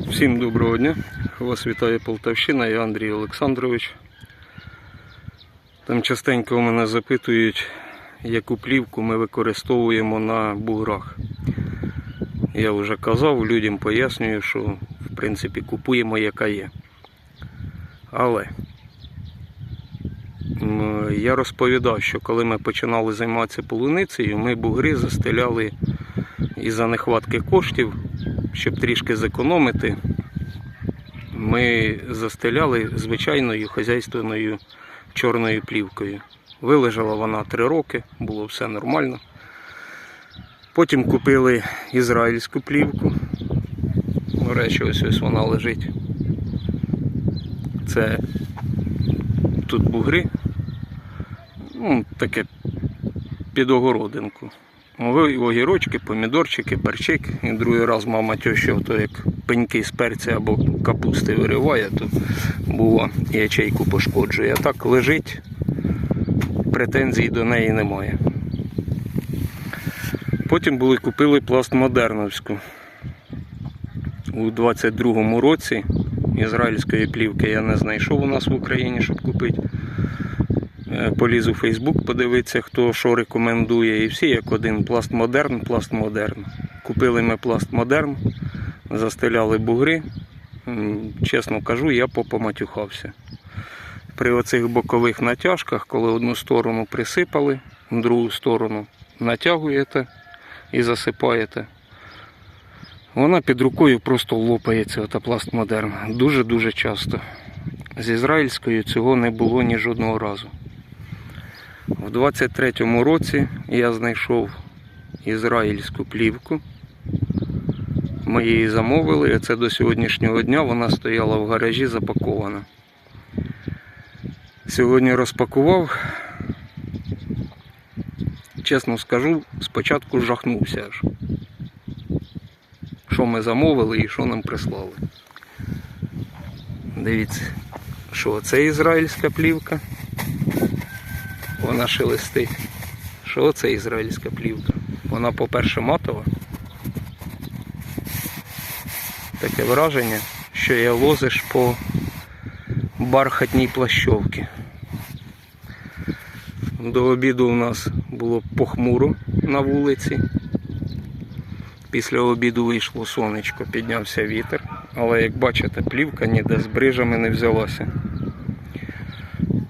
Всім доброго дня. Вас вітає Полтавщина, я Андрій Олександрович. Там частенько мене запитують, яку плівку ми використовуємо на буграх. Я вже казав, людям пояснюю, що в принципі купуємо яка є. Але я розповідав, що коли ми починали займатися полуницею, ми бугри застеляли із-за нехватки коштів, щоб трішки зекономити, ми застеляли звичайною хазяйственною чорною плівкою. Вилежала вона три роки, було все нормально. Потім купили ізраїльську плівку. До речі, ось ось вона лежить. Це тут бугри. Ну, таке під огородинку. Огірочки, помідорчики, перчик. І другий раз мама теща, то як пеньки з перця або капусти вириває, то бува ячейку пошкоджує. А так лежить, претензій до неї немає. Потім були купили пластмодерновську. У 22-му році ізраїльської плівки я не знайшов у нас в Україні, щоб купити. Е, Поліз у Фейсбук, подивитися, хто що рекомендує. І всі як один пластмодерн, пластмодерн. Купили ми пластмодерн, застеляли бугри. Чесно кажу, я попоматюхався. При оцих бокових натяжках, коли одну сторону присипали, другу сторону натягуєте і засипаєте. Вона під рукою просто лопається, ота пластмодерн. Дуже-дуже часто. З ізраїльською цього не було ні жодного разу. У 23-му році я знайшов ізраїльську плівку. Ми її замовили, і це до сьогоднішнього дня вона стояла в гаражі запакована. Сьогодні розпакував. Чесно скажу, спочатку жахнувся аж. Що ми замовили і що нам прислали. Дивіться, що це ізраїльська плівка. Вона шелестить. Що це ізраїльська плівка? Вона, по-перше, матова. Таке враження, що я лозиш по бархатній плащовці. До обіду у нас було похмуро на вулиці. Після обіду вийшло сонечко, піднявся вітер, але як бачите, плівка ніде з брижами не взялася.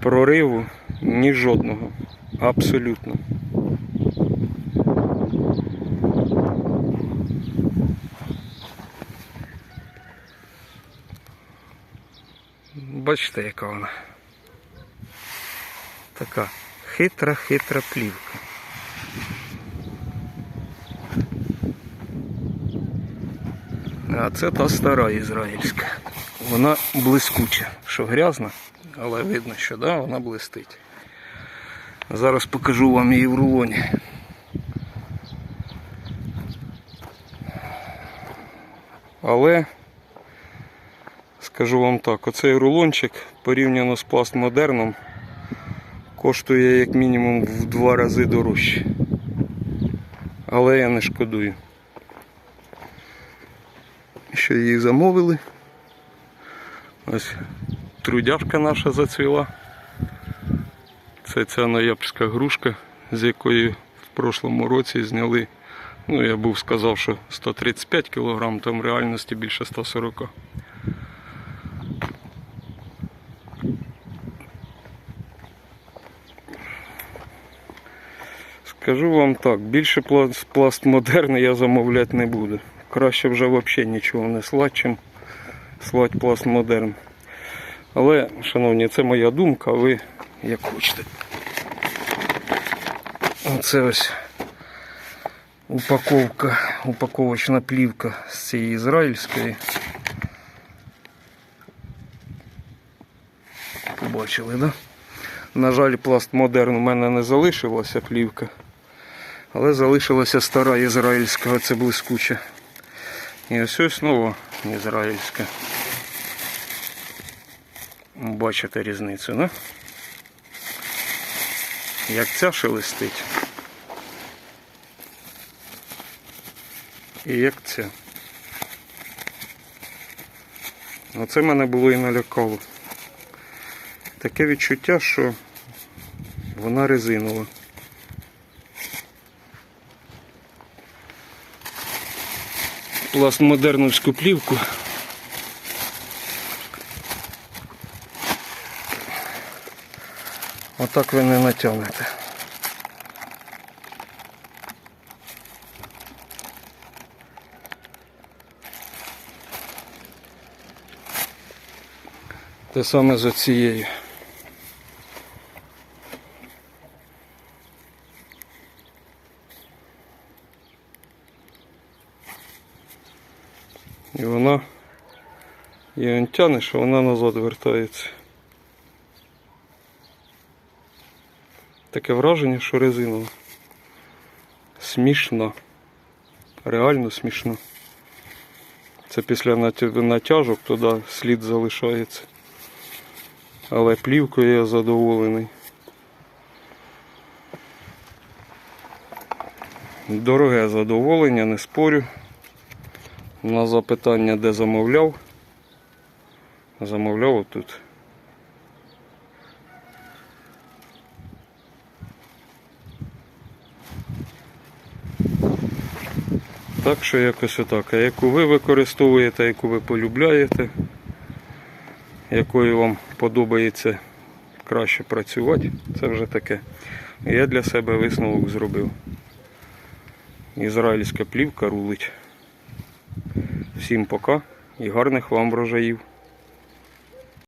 Прориву ні жодного. Абсолютно. Бачите, яка вона. Така хитра-хитра плівка. А це та стара ізраїльська. Вона блискуча, що грязна, але видно, що да, вона блистить. Зараз покажу вам її в рулоні. Але скажу вам так, оцей рулончик порівняно з пластмодерном коштує як мінімум в два рази дорожче. Але я не шкодую. Що її замовили. Ось трудяшка наша зацвіла. Це ця ноябрьська грушка, з якої в прошлому році зняли. Ну, я був сказав, що 135 кг, там в реальності більше 140. Скажу вам так, більше пласт, пластмодерни я замовляти не буду. Краще вже взагалі нічого не слать, чим слать пластмодерн. Але, шановні, це моя думка, ви як хочете. Оце ось упаковка, упаковочна плівка з цієї ізраїльської. Побачили, да? На жаль, пластмодерн у мене не залишилася плівка, але залишилася стара ізраїльська, оце блискуча. І ось ось нова ізраїльська. Бачите різницю, да? Як ця шелестить. І як ця. Оце мене було і налякало. Таке відчуття, що вона резинова. Пластмодерновську плівку. Отак ви не натягнете. Те саме з оцією. І вона він тягне, що вона назад вертається. Таке враження, що резинова. Смішно. Реально смішно. Це після натяжок туди слід залишається. Але плівкою я задоволений. Дороге задоволення, не спорю. На запитання, де замовляв. Замовляв отут. Так що якось отак. А яку ви використовуєте, яку ви полюбляєте, якою вам подобається краще працювати, це вже таке. Я для себе висновок зробив. Ізраїльська плівка рулить. Всім пока і гарних вам врожаїв.